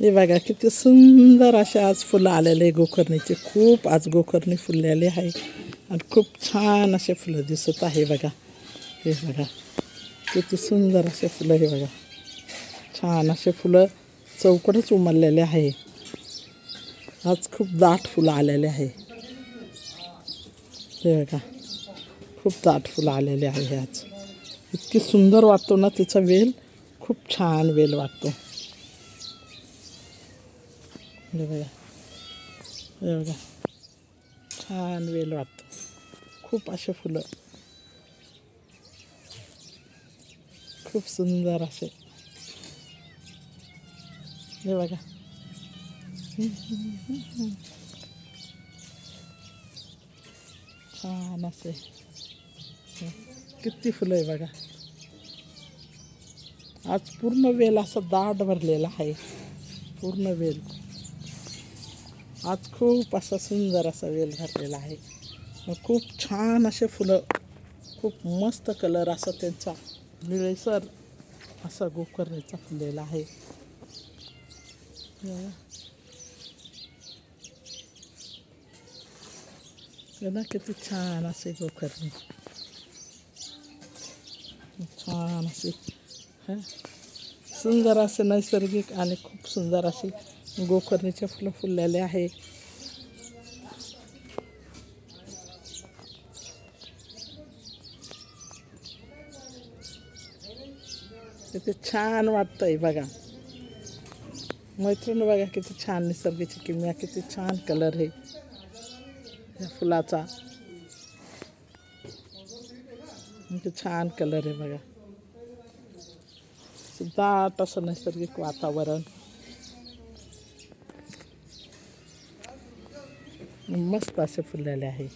हे बघा किती सुंदर असे आज फुलं आलेले आहे गोकर्णीचे खूप आज गोकर्णी फुललेले आहे. आणि खूप छान असे फुलं दिसत आहे बघा. हे बघा किती सुंदर असे फुलं हे बघा. छान असे फुलं चौकडच उमललेले आहे. आज खूप दाट फुलं आलेले आहे. हे बघा खूप दाट फुलं आलेले आहे आज. इतकी सुंदर वाटतो ना तिचा वेल. खूप छान वेल वाटतो. हे बघा हे बघा छान वेल वाटतो खूप असे फुलं खूप सुंदर असे हे बघा छान असे किती फुलं आहे बघा आज पूर्ण वेल असा दाट भरलेला आहे पूर्ण वेल आज खूप असा सुंदर असा वेल भरलेला आहे. मग खूप छान असे फुलं खूप मस्त कलर असा त्यांचा निळेसर असा गोकर्णीचा फुललेला आहे. ना किती छान असे गोकर्णी. छान असे सुंदर असे नैसर्गिक आणि खूप सुंदर असे गोकर्णीचे फुलं फुललेले आहे. किती छान वाटतंय बघा. मैत्रीण बघा किती छान निसर्गाची किमया किती छान कलर आहे या फुलाचा. किती छान कलर आहे बघा. सुद्धा असं नैसर्गिक वातावरण. मस्त असं फुललेले आहे.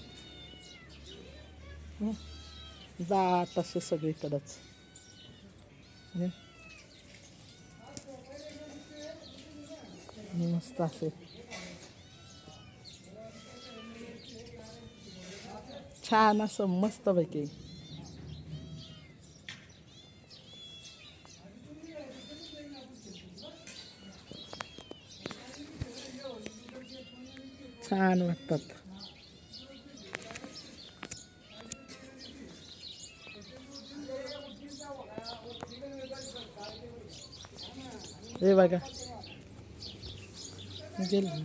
जात असं सगळीकडंच. मस्त असे. छान असं मस्तपैकी. छान वाटतात हे बघा गेलं